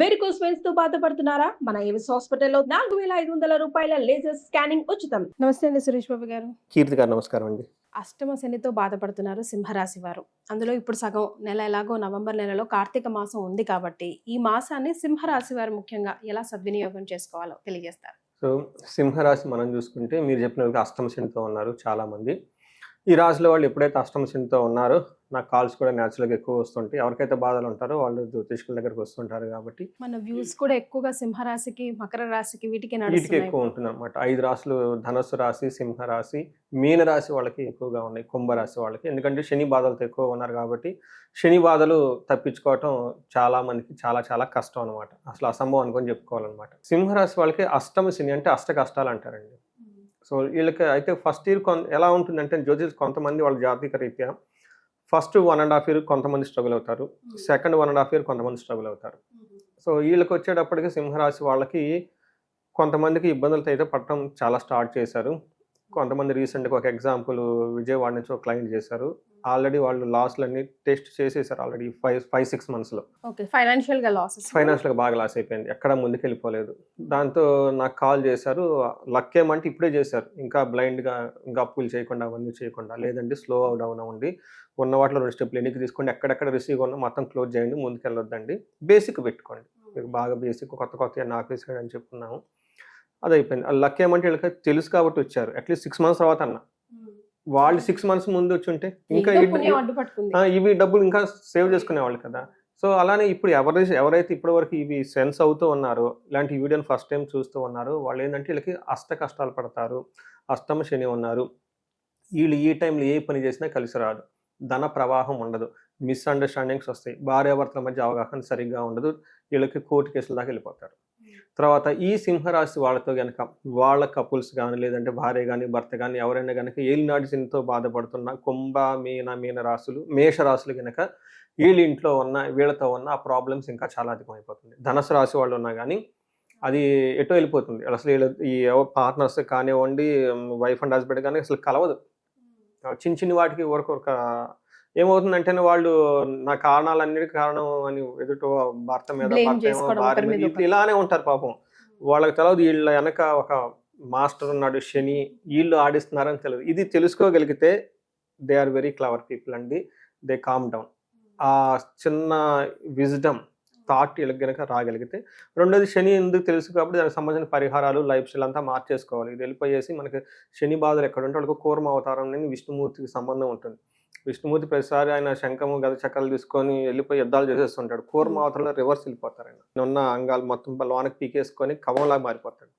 Varicose వెయిన్స్తో బాధపడుతున్నారా? మన Avis హాస్పిటల్లో నాలుగు వేల ఐదు వందల రూపాయల లేజర్ స్కానింగ్ ఉచితం. నమస్తే అండి సురేష్ బాబు గారు. కీర్తి గారు నమస్కారం అండి. అష్టమ శనితో బాధపడుతున్నారు సింహరాశి వారు. అందులో ఇప్పుడు సగం నెల ఎలాగో నవంబర్ నెలలో కార్తీక మాసం ఉంది కాబట్టి ఈ మాసాన్ని సింహరాశి వారు ముఖ్యంగా ఎలా సద్వినియోగం చేసుకోవాలో తెలియజేస్తారు. సో సింహరాశి మనం చూసుకుంటే మీరు చెప్పినట్టుగా అష్టమ శనితో ఉన్నారు చాలా మంది ఈ రాశిలో వాళ్ళు ఎప్పుడైతే అష్టమ శనితో ఉన్నారో నాకు కాల్స్ కూడా న్యాచురల్గా ఎక్కువ వస్తుంటాయి. ఎవరికైతే బాధలు ఉంటారో వాళ్ళు జ్యోతిష్కుల దగ్గరకు వస్తుంటారు కాబట్టి మన వ్యూస్ కూడా ఎక్కువగా సింహరాశికి మకర రాశికి వీటికి వీటికి ఎక్కువ ఉంటుంది అనమాట ఐదు రాశులు ధనస్సు రాశి సింహ రాశి మీన రాశి వాళ్ళకి ఎక్కువగా ఉన్నాయి. కుంభరాశి వాళ్ళకి. ఎందుకంటే శని బాధలతో ఎక్కువ ఉన్నారు కాబట్టి శని బాధలు తప్పించుకోవటం చాలా మందికి చాలా చాలా కష్టం అనమాట అసలు అసంభవం అనుకొని చెప్పుకోవాలన్నమాట. సింహరాశి వాళ్ళకి అష్టమ శని అంటే అష్ట కష్టాలు అంటారండి. సో వీళ్ళకి అయితే ఫస్ట్ ఇయర్ కొన్ ఎలా ఉంటుందంటే జ్యోతిష్ కొంతమంది వాళ్ళ జాతీయ రీత్యా first one and half year కొంతమంది స్ట్రగుల్ అవుతారు. Second one and half year కొంతమంది స్ట్రగుల్ అవుతారు. సో వీళ్ళకి వచ్చేటప్పటికి సింహరాశి వాళ్ళకి కొంతమందికి ఇబ్బందులతో అయితే పడటం చాలా స్టార్ట్ చేశారు. కొంతమంది రీసెంట్గా ఒక ఎగ్జాంపుల్ విజయవాడ నుంచి ఒక క్లయింట్ చేశారు. ఆల్రెడీ వాళ్ళు లాస్లన్నీ టెస్ట్ చేసేసారు ఆల్రెడీ ఫైవ్ ఫైవ్ సిక్స్ మంత్స్లో. ఓకే ఫైనాన్షియల్గా లాసెస్. ఫైనాన్షియల్గా బాగా లాస్ అయిపోయింది. ఎక్కడ ముందుకు వెళ్ళిపోలేదు దాంతో నాకు కాల్ చేశారు. లక్ ఏమంటే ఇప్పుడే చేశారు. ఇంకా బ్లైండ్గా ఇంకా అప్పులు చేయకుండా అవన్నీ చేయకుండా లేదంటే స్లో డౌన్ అవ్వండి. ఉన్న వాటిలో రెండు స్టెప్లు ఎన్నికి తీసుకోండి. ఎక్కడెక్కడ రిసీవ్ ఉన్నా మొత్తం క్లోజ్ చేయండి ముందుకు వెళ్ళొద్దండి బేసిక్ పెట్టుకోండి. మీకు బాగా బేసిక్ కొత్త కొత్త నాకు వేసాడు అని చెప్పుకున్నాము అది అయిపోయింది లక్ ఏమంటే వీళ్ళకి తెలుసు కాబట్టి వచ్చారు. అట్లీస్ట్ సిక్స్ మంత్స్ తర్వాత అన్న. వాళ్ళు సిక్స్ మంత్స్ ముందు వచ్చి ఉంటే ఇంకా ఇవి డబ్బులు ఇంకా సేవ్ చేసుకునేవాళ్ళు కదా. సో అలానే ఇప్పుడు ఎవరి ఎవరైతే ఇప్పటి వరకు ఇవి సెన్స్ అవుతూ ఉన్నారో ఇలాంటి వీడియోని ఫస్ట్ టైం చూస్తూ ఉన్నారో వాళ్ళు ఏంటంటే వీళ్ళకి అష్ట కష్టాలు పడతారు. అష్టమ శని ఉన్నారు. వీళ్ళు ఈ టైంలో ఏ పని చేసినా కలిసి రాదు. ధన ప్రవాహం ఉండదు. మిస్అండర్స్టాండింగ్స్ వస్తాయి. భార్యాభర్తల మధ్య అవగాహన సరిగ్గా ఉండదు. వీళ్ళకి కోర్టు కేసుల దాకా వెళ్ళిపోతారు. తర్వాత ఈ సింహరాశి వాళ్ళతో కనుక వాళ్ళ కపుల్స్ కానీ లేదంటే భార్య కానీ భర్త కానీ ఎవరైనా కనుక ఏలినాటి శనితో బాధపడుతున్న కుంభ మీన మీన రాశులు మేష రాశులు కనుక వీళ్ళ ఇంట్లో ఉన్న వీళ్ళతో ఉన్న ఆ ప్రాబ్లమ్స్ ఇంకా చాలా అధికమైపోతుంది. ధనుసు రాశి వాళ్ళు ఉన్నా కానీ అది ఎటో వెళ్ళిపోతుంది. అసలు వీళ్ళ ఈ పార్ట్నర్స్ కానివ్వండి వైఫ్ అండ్ హస్బెండ్ కానీ అసలు కలవదు. చిన్న చిన్న వాటికి ఊరకొరక ఏమవుతుందంటే వాళ్ళు నా కారణాలన్నిటికీ కారణం అని ఎదుటి భర్త మీద భార్య ఇలానే ఉంటారు పాపం. వాళ్ళకి తెలియదు వీళ్ళ వెనక ఒక మాస్టర్ ఉన్నాడు శని వీళ్ళు ఆడిస్తున్నారని తెలియదు ఇది తెలుసుకోగలిగితే they are very clever people అండి. దే కామ్ డౌన్ ఆ చిన్న విజ్డమ్ థాట్ వీళ్ళకి గనక రాగలిగితే రెండోది శని ఎందుకు తెలుసు కాబట్టి దానికి సంబంధించిన పరిహారాలు లైఫ్ స్టైల్ అంతా మార్చేసుకోవాలి. ఇది వెళ్ళిపోయేసి మనకి శని బాధలు ఎక్కడ ఉంటే వాళ్ళకి కూర్మ అవతారం అనేది విష్ణుమూర్తికి సంబంధం ఉంటుంది. విష్ణుమూర్తి ప్రతిసారి ఆయన శంఖము గద చక్కలు తీసుకొని వెళ్ళిపోయి యుద్ధాలు చేసేస్తుంటాడు. కూర్మ అవతారంలో రివర్స్ వెళ్ళిపోతారు ఆయన. ఉన్న అంగాలు మొత్తం లోనకి పీకేసుకొని కవంలాగా మారిపోతాడు.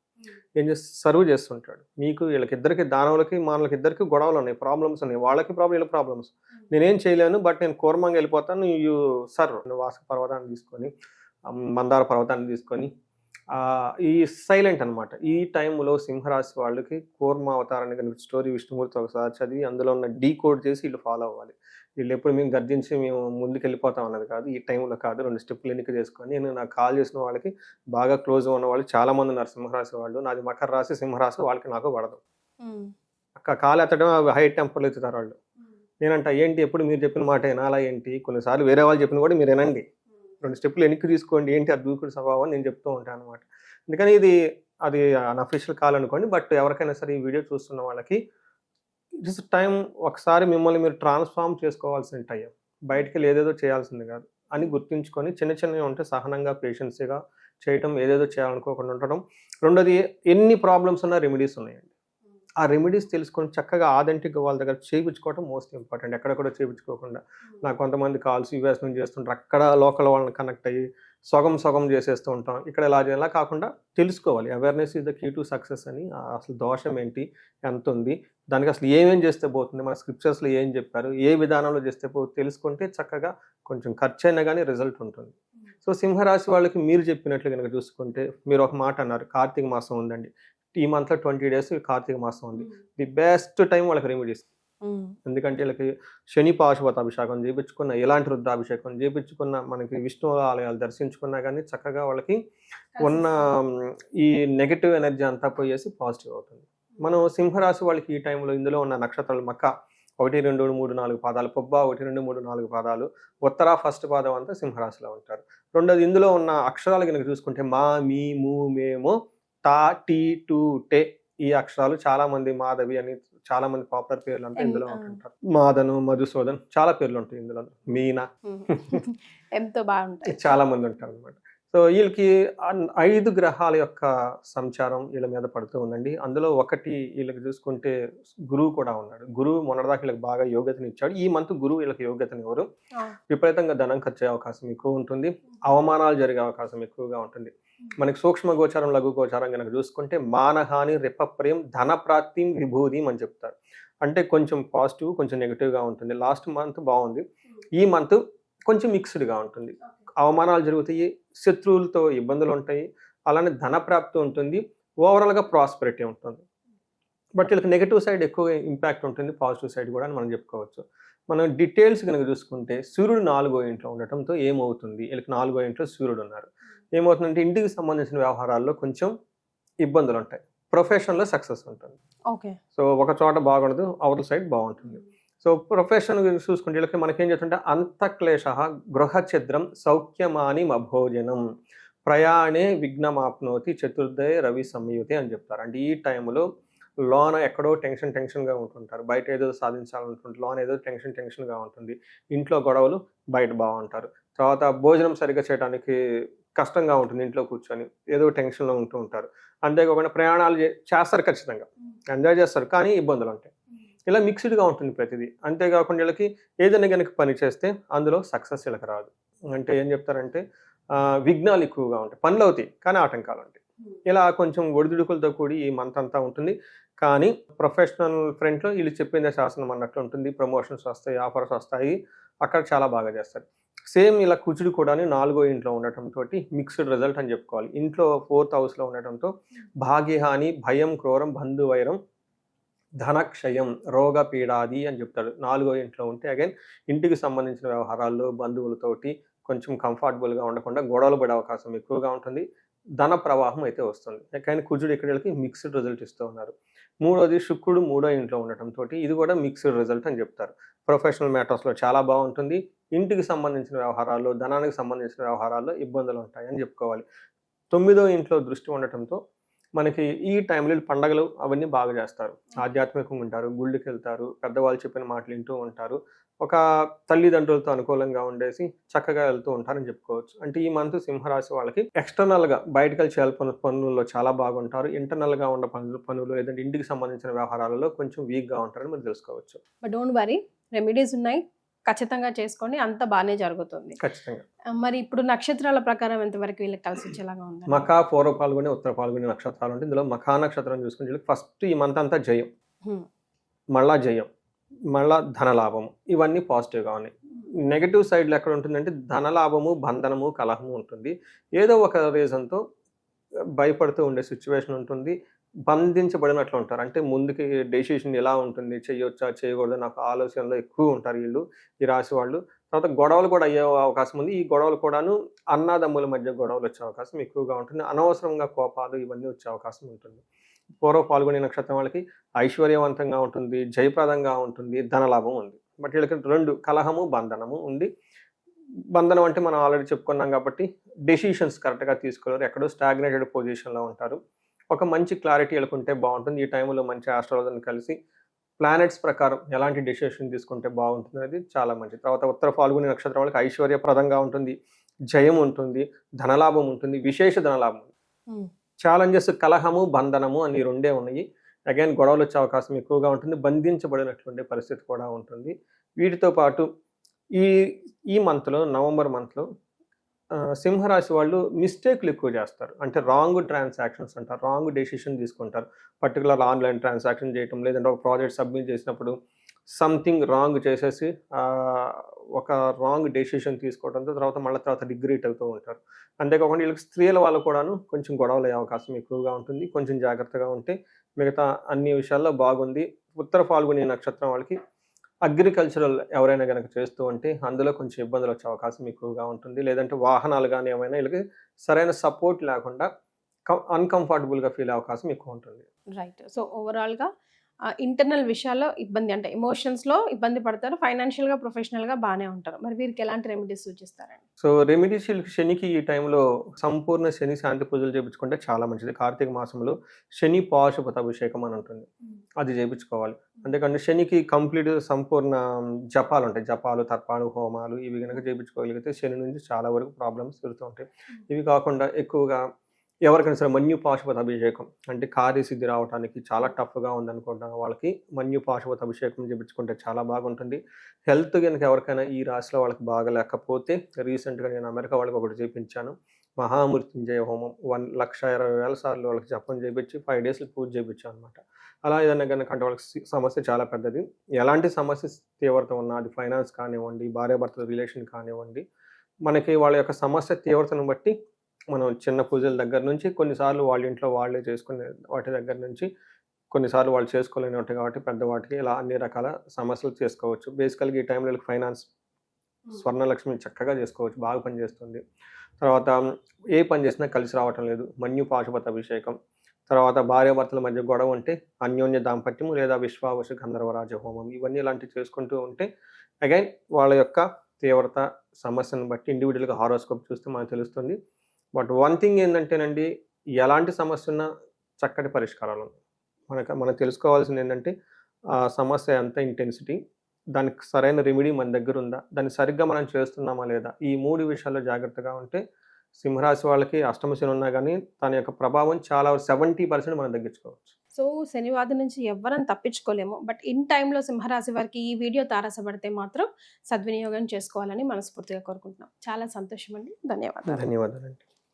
ఏం చేసి సర్వ్ చేస్తుంటాడు. మీకు వీళ్ళకి ఇద్దరికి దానవులకి మానవులకి ఇద్దరికి గొడవలు ఉన్నాయి ప్రాబ్లమ్స్ ఉన్నాయి. వాళ్ళకి ప్రాబ్లం వీళ్ళకి ప్రాబ్లమ్స్ నేనేం చేయలేను బట్ నేను కూర్మంగా వెళ్ళిపోతాను. యూ సర్వ్ వాస పర్వతాన్ని తీసుకొని మందార పర్వతాన్ని తీసుకొని ఈ సైలెంట్ అన్నమాట. ఈ టైంలో సింహరాశి వాళ్ళకి కూర్మ అవతారాన్ని కనుక స్టోరీ విష్ణుమూర్తి ఒకసారి చదివి అందులో ఉన్న డీ కోడ్ చేసి వీళ్ళు ఫాలో అవ్వాలి. వీళ్ళు ఎప్పుడు మేము గర్జించి మేము ముందుకు వెళ్ళిపోతాం అన్నది కాదు ఈ టైంలో కాదు. రెండు స్టెప్పులు ఎన్నిక చేసుకొని నేను నాకు కాల్ చేసిన వాళ్ళకి బాగా క్లోజ్ ఉన్న వాళ్ళు చాలా మంది ఉన్నారు సింహరాశి వాళ్ళు. నాది మకర రాశి సింహరాశి వాళ్ళకి నాకు పడదు అక్క కాలు ఎత్తడం హై టెంపర్లు ఎత్తుతారు వాళ్ళు. నేనంట ఏంటి? ఎప్పుడు మీరు చెప్పిన మాట వినాలా ఏంటి? కొన్నిసార్లు వేరే వాళ్ళు చెప్పిన కూడా మీరు వినండి. రెండు స్టెప్పులు వెనక్కి తీసుకోండి ఏంటి ఆ దూకుడు స్వభావం నేను చెప్తూ ఉంటాను అనమాట అందుకని ఇది అది అన్అఫీషియల్ కాల్ అనుకోండి బట్ ఎవరికైనా సరే ఈ వీడియో చూస్తున్న వాళ్ళకి ఇట్స్ టైం ఒకసారి మిమ్మల్ని మీరు ట్రాన్స్ఫార్మ్ చేసుకోవాల్సిన టైం బయటికి ఏదేదో చేయాల్సింది కాదు. అని గుర్తుంచుకొని చిన్న చిన్నవి ఉంటే సహనంగా పేషెన్సీగా చేయటం ఏదేదో చేయాలనుకోకుండా ఉండటం. రెండోది ఎన్ని ప్రాబ్లమ్స్ ఉన్నా రెమెడీస్ ఉన్నాయండి. ఆ రెమెడీస్ తెలుసుకొని చక్కగా ఆథెంటిక్ వాళ్ళ దగ్గర చేయించుకోవడం మోస్ట్ ఇంపార్టెంట్ ఎక్కడెక్కడ చేయించుకోకుండా. నాకు కొంతమంది కాల్స్ యూఎస్ నుంచి చేస్తుంటారు. అక్కడ లోకల్ వాళ్ళని కనెక్ట్ అయ్యి సగం సగం చేసేస్తూ ఉంటాం. ఇక్కడ ఇలా చేయాలా కాకుండా తెలుసుకోవాలి. Awareness is the key to success అని అసలు దోషం ఏంటి? ఎంత ఉంది? దానికి అసలు ఏమేం చేస్తే పోతుంది? మన స్క్రిప్చర్స్లో ఏం చెప్పారు? ఏ విధానంలో చేస్తే పో తెలుసుకుంటే చక్కగా కొంచెం ఖర్చు అయినా కానీ రిజల్ట్ ఉంటుంది. సో సింహరాశి వాళ్ళకి మీరు చెప్పినట్లు కనుక చూసుకుంటే మీరు ఒక మాట అన్నారు. కార్తీక మాసం ఉందండి. ఈ మంత్లో ట్వంటీ డేస్ కార్తీక మాసం ఉంది. ది బెస్ట్ టైం వాళ్ళకి రెమెడీస్ ఎందుకంటే వీళ్ళకి శని పాశుపత అభిషేకం చేయించుకున్న ఎలాంటి రుద్రాభిషేకం చేయించుకున్న మనకి విష్ణు ఆలయాలు దర్శించుకున్నా కానీ చక్కగా వాళ్ళకి ఉన్న ఈ నెగటివ్ ఎనర్జీ అంతా పోయేసి పాజిటివ్ అవుతుంది. మనం సింహరాశి వాళ్ళకి ఈ టైంలో ఇందులో ఉన్న నక్షత్రాలు మక్క ఒకటి రెండు మూడు నాలుగు పాదాలు పొబ్బ ఒకటి రెండు మూడు నాలుగు పాదాలు ఉత్తర ఫస్ట్ పాదం అంతా సింహరాశిలో ఉంటారు. రెండోది ఇందులో ఉన్న అక్షరాలు కనుక చూసుకుంటే మా మీ ము మేము టా టీ టు టే ఈ అక్షరాలు చాలా మంది మాధవి అని చాలా మంది పాపులర్ పేర్లు అంటే ఇందులో. ఉంటుంటారు మాదను మధుసూదన్ చాలా పేర్లు ఉంటాయి ఇందులో మీనా. ఎంతో బాగుంటాయి. చాలా మంది ఉంటారు అనమాట సో వీళ్ళకి ఐదు గ్రహాల యొక్క సంచారం వీళ్ళ మీద పడుతూ ఉందండి. అందులో ఒకటి వీళ్ళకి చూసుకుంటే గురువు కూడా ఉన్నాడు. గురువు మొన్నటిదాకా వీళ్ళకి బాగా యోగ్యతని ఇచ్చాడు. ఈ మంత్ గురువు వీళ్ళకి యోగ్యతని ఎవరు ఆ. విపరీతంగా ధనం ఖర్చు అయ్యే అవకాశం ఎక్కువ ఉంటుంది. అవమానాలు జరిగే అవకాశం ఎక్కువగా ఉంటుంది. మనకి సూక్ష్మ గోచారం లఘు గోచారం కనుక చూసుకుంటే మానహాని రెప్పప్రయం ధన ప్రాప్తి విభూతి అని చెప్తారు. అంటే కొంచెం పాజిటివ్ కొంచెం నెగిటివ్గా ఉంటుంది. లాస్ట్ మంత్ బాగుంది. ఈ మంత్ కొంచెం మిక్స్డ్గా ఉంటుంది. అవమానాలు జరుగుతాయి. శత్రువులతో ఇబ్బందులు ఉంటాయి అలానే ధన ప్రాప్తి ఉంటుంది ఓవరాల్గా ప్రాస్పెరిటీ ఉంటుంది. బట్ వీళ్ళకి నెగిటివ్ సైడ్ ఎక్కువ ఇంపాక్ట్ ఉంటుంది. పాజిటివ్ సైడ్ కూడా అని మనం చెప్పుకోవచ్చు. మనం డీటెయిల్స్ కనుక చూసుకుంటే సూర్యుడు నాలుగో ఇంట్లో ఉండటంతో ఏమవుతుంది? వీళ్ళకి నాలుగో ఇంట్లో సూర్యుడు ఉన్నారు. ఏమవుతుందంటే ఇంటికి సంబంధించిన వ్యవహారాల్లో కొంచెం ఇబ్బందులు ఉంటాయి ప్రొఫెషన్లో సక్సెస్ ఉంటుంది. ఓకే సో ఒక చోట బాగుండదు అవతల సైడ్ బాగుంటుంది. సో ప్రొఫెషన్ గురించి చూసుకుంటే వీళ్ళకి మనకేం చెప్తుంటే అంతక్లేశ గృహ ఛిద్రం సౌఖ్యమాని అభోజనం ప్రయాణే విఘ్నమాప్నోతి చతుర్దయ రవి సంయుతి అని చెప్తారు. అంటే ఈ టైంలో లోన ఎక్కడో టెన్షన్ టెన్షన్గా ఉంటుంటారు. బయట ఏదో సాధించాలనుకుంటారు లోన ఏదో టెన్షన్ టెన్షన్గా ఉంటుంది. ఇంట్లో గొడవలు బయట బాగుంటారు. తర్వాత భోజనం సరిగ్గా చేయడానికి కష్టంగా ఉంటుంది ఇంట్లో కూర్చొని ఏదో టెన్షన్లో ఉంటూ ఉంటారు. అంతేకాకుండా ప్రయాణాలు చేస్తారు ఖచ్చితంగా. ఎంజాయ్ చేస్తారు కానీ ఇబ్బందులు ఉంటాయి. ఇలా మిక్స్డ్గా ఉంటుంది ప్రతిదీ. అంతేకాకుండా వీళ్ళకి ఏదైనా కనుక పని చేస్తే అందులో సక్సెస్ వీళ్ళకి రాదు. అంటే ఏం చెప్తారంటే విఘ్నాలు ఎక్కువగా ఉంటాయి. పనులు అవుతాయి కానీ ఆటంకాలు ఉంటాయి. ఇలా కొంచెం ఒడిదుడుకులతో కూడి ఈ మంత్ అంతా ఉంటుంది. కానీ ప్రొఫెషనల్ ఫ్రంట్లో వీళ్ళు చెప్పిందే శాసనం అన్నట్లు ఉంటుంది. ప్రమోషన్స్ వస్తాయి ఆఫర్స్ వస్తాయి. అక్కడ చాలా బాగా చేస్తారు. సేమ్ ఇలా కుచుడు కూడా నాలుగో ఇంట్లో ఉండటంతో మిక్స్డ్ రిజల్ట్ అని చెప్పుకోవాలి. ఇంట్లో ఫోర్త్ హౌస్లో ఉండటంతో భాగ్యహాని భయం క్రోరం బంధువైరం ధనక్షయం రోగ పీడాది అని చెప్తాడు నాలుగో ఇంట్లో ఉంటే అగైన్ ఇంటికి సంబంధించిన వ్యవహారాల్లో బంధువులతోటి కొంచెం కంఫర్టబుల్గా ఉండకుండా గొడవలు పడే అవకాశం ఎక్కువగా ఉంటుంది. ధన ప్రవాహం అయితే వస్తుంది. కానీ కుజుడు ఇక్కడికి మిక్స్డ్ రిజల్ట్ ఇస్తూ ఉన్నారు. మూడోది శుక్రుడు మూడో ఇంట్లో ఉండటంతో ఇది కూడా మిక్స్డ్ రిజల్ట్ అని చెప్తారు. ప్రొఫెషనల్ మ్యాటర్స్లో చాలా బాగుంటుంది. ఇంటికి సంబంధించిన వ్యవహారాల్లో ధనానికి సంబంధించిన వ్యవహారాల్లో ఇబ్బందులు ఉంటాయని చెప్పుకోవాలి. తొమ్మిదో ఇంట్లో దృష్టి ఉండటంతో మనకి ఈ టైంలో పండగలు అవన్నీ బాగా చేస్తారు. ఆధ్యాత్మికంగా ఉంటారు గుళ్ళకి వెళ్తారు పెద్దవాళ్ళు చెప్పిన మాటలు వింటూ ఉంటారు. ఒక తల్లిదండ్రులతో అనుకూలంగా ఉండేసి చక్కగా వెళ్తూ ఉంటారని చెప్పుకోవచ్చు. అంటే ఈ మంత్ సింహరాశి వాళ్ళకి ఎక్స్టర్నల్గా బయటకు వెళ్ళి చేయాలి పనుల్లో చాలా బాగుంటారు. ఇంటర్నల్గా ఉన్న పనులు పనులు లేదంటే ఇంటికి సంబంధించిన వ్యవహారాలలో కొంచెం వీక్గా ఉంటారని మనం తెలుసుకోవచ్చు. బట్ డోంట్ వరీ రెమెడీస్ ఉన్నాయి. ఖచ్చితంగా చేసుకోండి అంత బాగానే జరుగుతుంది. ఖచ్చితంగా. మరి ఇప్పుడు నక్షత్రాల ప్రకారం ఎంతవరకు వీళ్ళకి కలిసి వచ్చేలాగా ఉంది మఖా పూర్వ పాల్గొని ఉత్తర పాల్గొని నక్షత్రాలు ఉంటాయి ఇందులో మఖా నక్షత్రం చూసుకుంటే ఫస్ట్ ఈ మంత్ అంతా జయం. మళ్ళా జయం. మళ్ళా ధనలాభం. ఇవన్నీ పాజిటివ్గా ఉన్నాయి. నెగటివ్ సైడ్లో ఎక్కడ ఉంటుందంటే ధనలాభము బంధనము కలహము ఉంటుంది. ఏదో ఒక రీజన్తో భయపడుతూ ఉండే సిచ్యువేషన్ ఉంటుంది. బంధించబడినట్లు ఉంటారు. అంటే ముందుకి డెసిషన్ ఎలా ఉంటుంది చేయొచ్చా చేయకూడదు నాకు ఆలోచనలో ఎక్కువ ఉంటారు వీళ్ళు ఈ రాశి వాళ్ళు. తర్వాత గొడవలు కూడా అయ్యే అవకాశం ఉంది. ఈ గొడవలు కూడాను అన్నదమ్ముల మధ్య గొడవలు వచ్చే అవకాశం ఎక్కువగా ఉంటుంది. అనవసరంగా కోపాలు ఇవన్నీ వచ్చే అవకాశం ఉంటుంది. పూర్వ పాల్గొనే నక్షత్రం వాళ్ళకి ఐశ్వర్యవంతంగా ఉంటుంది జయప్రదంగా ఉంటుంది ధనలాభం ఉంది. బట్ వీళ్ళకి రెండు కలహము బంధనము ఉంది. బంధనం అంటే మనం ఆల్రెడీ చెప్పుకున్నాం కాబట్టి డెసిషన్స్ కరెక్ట్గా తీసుకోలేరు. ఎక్కడో స్టాగ్నేటెడ్ పొజిషన్లో ఉంటారు. ఒక మంచి క్లారిటీ వీళ్ళకుంటే బాగుంటుంది. ఈ టైంలో మంచి ఆస్ట్రాలజీని కలిసి ప్లానెట్స్ ప్రకారం ఎలాంటి డెసిషన్ తీసుకుంటే బాగుంటుంది అనేది చాలా మంచిది. తర్వాత ఉత్తర ఫాల్గుని నక్షత్రం వాళ్ళకి ఐశ్వర్యప్రదంగా ఉంటుంది. జయం ఉంటుంది. ధనలాభం ఉంటుంది. విశేష ధనలాభం. ఛాలెంజెస్ కలహము బంధనము అని రెండే ఉన్నాయి. అగైన్ గొడవలు వచ్చే అవకాశం ఎక్కువగా ఉంటుంది. బంధించబడినటువంటి పరిస్థితి కూడా ఉంటుంది. వీటితో పాటు ఈ ఈ మంత్లో నవంబర్ మంత్లో సింహరాశి వాళ్ళు మిస్టేక్లు ఎక్కువ చేస్తారు. అంటే రాంగ్ ట్రాన్సాక్షన్స్ అంటారు రాంగ్ డెసిషన్ తీసుకుంటారు. పర్టికులర్ ఆన్లైన్ ట్రాన్సాక్షన్ చేయటం లేదంటే ఒక ప్రాజెక్ట్ సబ్మిట్ చేసినప్పుడు సంథింగ్ రాంగ్ చేసేసి ఒక రాంగ్ డెసిషన్ తీసుకోవడంతో తర్వాత మళ్ళీ తర్వాత రిగ్రెట్ అవుతూ ఉంటారు. అంతేకాకుండా వీళ్ళకి స్త్రీల వాళ్ళు కూడాను కొంచెం గొడవలు అయ్యే అవకాశం ఎక్కువగా ఉంటుంది. కొంచెం జాగ్రత్తగా ఉంటే మిగతా అన్ని విషయాల్లో బాగుంది. ఉత్తర ఫాల్గుని నక్షత్రం వాళ్ళకి అగ్రికల్చరల్ ఎవరైనా కనుక చేస్తూ ఉంటే అందులో కొంచెం ఇబ్బందులు వచ్చే అవకాశం ఎక్కువగా ఉంటుంది. లేదంటే వాహనాలు కానీ ఏమైనా వీళ్ళకి సరైన సపోర్ట్ లేకుండా అన్కంఫర్టబుల్గా ఫీల్ అవకాశం ఎక్కువ ఉంటుంది. రైట్ సో ఓవరాల్గా ఇంటర్నల్ విషయాల్లో ఇబ్బంది అంటే ఎమోషన్స్లో ఇబ్బంది పడతారు ఫైనాన్షియల్గా ప్రొఫెషనల్గా బాగానే ఉంటారు. మరి వీరికి ఎలాంటి రెమెడీస్ సూచిస్తారండి? సో రెమెడీస్ శనికి ఈ టైంలో సంపూర్ణ శని శాంతి పూజలు చేయించుకుంటే చాలా మంచిది. కార్తీక మాసంలో శని పాశుపత అభిషేకం అని ఉంటుంది. అది చేయించుకోవాలి అందుకని శనికి కంప్లీట్ సంపూర్ణ జపాలు ఉంటాయి. జపాలు తర్పాలు హోమాలు ఇవి కనుక చేయించుకోగలిగితే శని నుంచి చాలా వరకు ప్రాబ్లమ్స్ తిరుగుతూ ఉంటాయి. ఇవి కాకుండా ఎక్కువగా ఎవరికైనా సరే మన్యు పాశుపత అభిషేకం. అంటే కార్యసిద్ధి రావడానికి చాలా టఫ్గా ఉందనుకుంటున్న వాళ్ళకి. మన్యు పాశుపత అభిషేకం చేపించుకుంటే చాలా బాగుంటుంది. హెల్త్ కనుక ఎవరికైనా ఈ రాశిలో వాళ్ళకి బాగలేకపోతే రీసెంట్గా నేను అమెరికా వాళ్ళకి ఒకటి చేయించాను మహామృత్యుంజయ హోమం. వన్ లక్ష ఇరవై వేల సార్లు వాళ్ళకి జపం చేయించి ఫైవ్ డేస్లు పూజ చేయించాను అనమాట అలా ఏదైనా కనుక అంటే వాళ్ళకి సమస్య చాలా పెద్దది. ఎలాంటి సమస్య తీవ్రత ఉన్నా అది ఫైనాన్స్ కానివ్వండి భార్యాభర్తల రిలేషన్ కానివ్వండి మనకి వాళ్ళ యొక్క సమస్య తీవ్రతను బట్టి మనం చిన్న పూజల దగ్గర నుంచి కొన్నిసార్లు వాళ్ళ ఇంట్లో వాళ్ళే చేసుకునే వాటి దగ్గర నుంచి కొన్నిసార్లు వాళ్ళు చేసుకోలేని ఉంటాయి కాబట్టి పెద్ద వాటికి ఇలా అన్ని రకాల సమస్యలు చేసుకోవచ్చు. బేసికల్గా ఈ టైంలో ఫైనాన్స్ స్వర్ణలక్ష్మి చక్కగా చేసుకోవచ్చు. బాగా పనిచేస్తుంది తర్వాత ఏ పని చేసినా కలిసి రావటం లేదు. మన్యు పాశుపత అభిషేకం. తర్వాత భార్యాభర్తల మధ్య గొడవ ఉంటే అన్యోన్య దాంపత్యం లేదా విశ్వావశ గంధర్వరాజ హోమం ఇవన్నీ ఇలాంటివి చేసుకుంటూ ఉంటే అగైన్ వాళ్ళ యొక్క తీవ్రత సమస్యను బట్టి ఇండివిజువల్గా హారోస్కోప్ చూస్తే మనకు తెలుస్తుంది. బట్ వన్ థింగ్ ఏంటంటేనండి ఎలాంటి సమస్య ఉన్నా చక్కటి పరిష్కారాలు ఉన్నాయి. మనకు మనం తెలుసుకోవాల్సింది ఏంటంటే ఆ సమస్య ఎంత ఇంటెన్సిటీ దానికి సరైన రెమెడీ మన దగ్గర ఉందా దాన్ని సరిగ్గా మనం చేస్తున్నామా లేదా ఈ మూడు విషయాల్లో జాగ్రత్తగా ఉంటే సింహరాశి వాళ్ళకి అష్టమశని ఉన్నా కానీ తన యొక్క ప్రభావం చాలా సెవెంటీ పర్సెంట్ మనం తగ్గించుకోవచ్చు. సో శనివారం నుంచి ఎవరని తప్పించుకోలేము. బట్ ఇన్ టైంలో సింహరాశి వారికి ఈ వీడియో తారసపడితే మాత్రం సద్వినియోగం చేసుకోవాలని మనస్ఫూర్తిగా కోరుకుంటున్నాం. చాలా సంతోషం అండి ధన్యవాదాలు. ధన్యవాదాలండి.